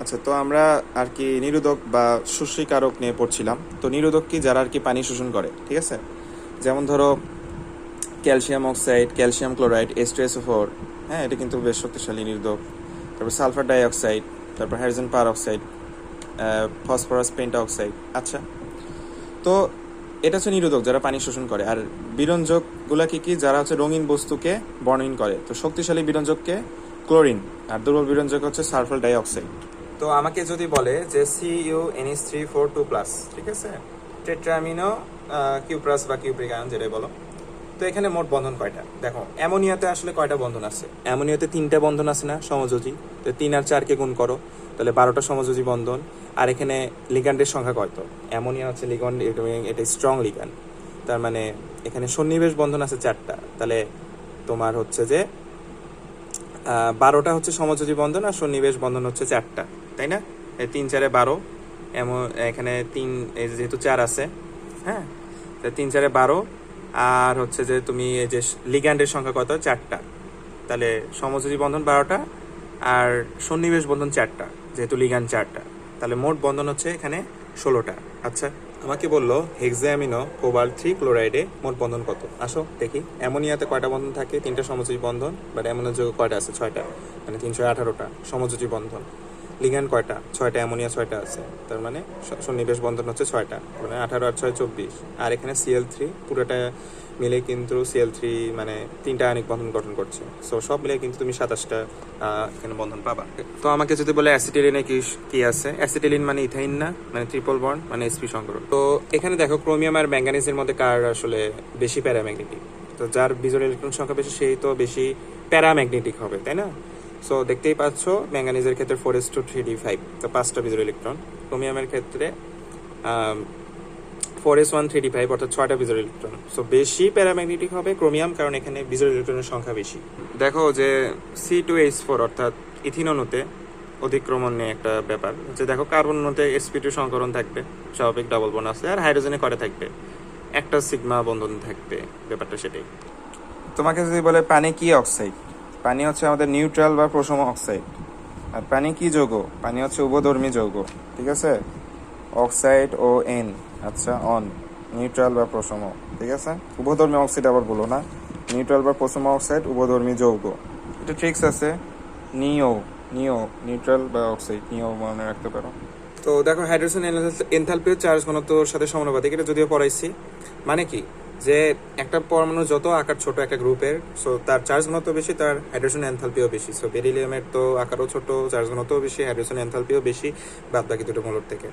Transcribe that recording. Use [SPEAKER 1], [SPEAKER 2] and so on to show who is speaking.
[SPEAKER 1] আচ্ছা তো আমরা আর কি নিরোধক বা শুষ্যিকারক নিয়ে পড়ছিলাম। তো নিরোধক কি যারা আর কি পানি শোষণ করে, ঠিক আছে? যেমন ধরো ক্যালসিয়াম অক্সাইড, ক্যালসিয়াম ক্লোরাইড এস্ট্রেসোফোর হ্যাঁ এটা কিন্তু বেশ শক্তিশালী নিরোধক। তারপর সালফার ডাইঅক্সাইড, তারপর hydrogen peroxide phosphorus pentoxide আচ্ছা। তো এটা হচ্ছে নিরোধক যারা পানি শোষণ করে। আর বিরঞ্জকগুলা কি কি? যারা হচ্ছে রঙিন বস্তুকে বর্ণহীন করে। তো শক্তিশালী বিরঞ্জককে ক্লোরিন, আর দুর্বল বিরঞ্জক হচ্ছে সালফার ডাইঅক্সাইড। তো আমাকে যদি বলে যে C U NS three four two plus ঠিক আছে? টেট্রামিনো কিউ প্লাস বা কিউপ্রিক আয়ন যেটাই বলো, তো এখানে মোট বন্ধন কয়টা? দেখো, অ্যামোনিয়াতে আসলে কয়টা বন্ধন আছে? অ্যামোনিয়াতে তিনটা বন্ধন আছে না, সমযোজী। তো তিন আর চারকে গুণ করো, তাহলে বারোটা সমযোজী বন্ধন। আর এখানে লিগান্ডের সংখ্যা কত অ্যামোনিয়া হচ্ছে লিগান্ড, এটা স্ট্রং লিগান্ড। তার মানে এখানে সন্নিবেশ বন্ধন আছে চারটা। তাহলে তোমার হচ্ছে যে বারোটা হচ্ছে সমযোজী বন্ধন আর সন্নিবেশ বন্ধন হচ্ছে চারটা। তাই না? তিন চারে বারো, এমন, এখানে তিন যেহেতু চার আছে হ্যাঁ? তিন চারে বারো, আর হচ্ছে যে তুমি এই যে লিগ্যান্ডের সংখ্যা কত? চারটা। তাহলে সমযোজী বন্ধন বারোটা, আর সন্নিবেশ বন্ধন চারটা, যেহেতু লিগান চারটা। তাহলে মোট বন্ধন হচ্ছে এখানে ষোলোটা। আচ্ছা আমাকে বলল হেক্সামিনো কোবাল থ্রি ক্লোরাইডে মোট বন্ধন কত? আসো, দেখি। অ্যামোনিয়াতে কয়টা বন্ধন থাকে? তিনটা সমযোজী বন্ধন, বাট অ্যামোনিয়া যোগ কয়টা আছে? ছয়টা। মানে তিনশো আঠারোটা সমযোজী বন্ধন। লিগ্যান্ড কয়টা? ছয়টা অ্যামোনিয়া, ছয়টা আছে। তার মানে সন্নিবেশ বন্ধন হচ্ছে ছয়টা। মানে আঠারো আর ছয় চব্বিশ। আর এখানে সিএল থ্রি পুরোটা মিলে কিন্তু সিএল থ্রি মানে তিনটা আয়নিক বন্ধন গঠন করছে। সো সব মিলে কিন্তু তুমি সাতাশটা এখানে বন্ধন পাবা। তো আমাকে যদি বলে অ্যাসিটিলিনে কি কি আছে? অ্যাসিটিলিন মানে ইথাইন না? মানে ট্রিপল বন্ড মানে এসপি সংকরণ। তো এখানে দেখো ক্রোমিয়াম আর ম্যাঙ্গানিজের মধ্যে কার আসলে বেশি প্যারাম্যাগনেটিক তো যার বিজোড় ইলেকট্রন সংখ্যা বেশি, সেই তো বেশি প্যারাম্যাগনেটিক হবে, তাই না? সো দেখতেই পাচ্ছ, ম্যাঙ্গানিজের ক্ষেত্রে four S two three D five তো পাঁচটা বিজোড় ইলেকট্রন ক্রোমিয়ামের ক্ষেত্রে four S one three D five অর্থাৎ ছয়টা বিজোড় ইলেকট্রন সো বেশি প্যারাম্যাগনেটিক হবে ক্রোমিয়াম কারণ এখানে বিজোড় ইলেকট্রনের সংখ্যা বেশি। দেখো যে সি টু এইচ ফোর অর্থাৎ ইথিননুতে অধিক্রমণ নিয়ে একটা ব্যাপার। যে দেখো কার্বন অনুতে এসপি টু সংকরণ থাকবে, স্বাভাবিক ডাবল বন আছে আর হাইড্রোজেনে করে থাকবে। একটা সিগমা বন্ধন থাকবে, ব্যাপারটা সেটাই। তোমাকে যদি বলে পানি কি অক্সাইড পানি হচ্ছে আমাদের নিউট্রাল বা প্রসম অক্সাইড। আর পানি কি যৌগ? পানি হচ্ছে উপধর্মী যৌগ, ঠিক আছে? অক্সাইড ও এন আচ্ছা অন, নিউট্রাল বা প্রসম ঠিক আছে? উভধর্মী অক্সাইড আবার বলো না। নিউট্রাল বা প্রসম অক্সাইড, উভধর্মী যৌগ। এটা ট্রিক্স আছে। নিও। নিও, নিউট্রাল বা অক্সাইড নিও মনে রাখতে পারো। তো দেখো, হাইড্রোজেন এনথালপিও চার্জ ঘনত্বর সাথে সমানুপাতিক, এটা যদিও পড়াইছি। মানে কি? যে একটা পরমাণু যত আকার ছোট একটা গ্রুপের সো তার চার্জ ঘনত্ব বেশি, তার হাইড্রোজেন এনথালপিও বেশি। সো বেরিলিয়ামের তো আকারও ছোট, চার্জ ঘনত্বও বেশি, হাইড্রোজেন এনথালপিও বেশি বাদ বাকি দুটো মূলক থেকে।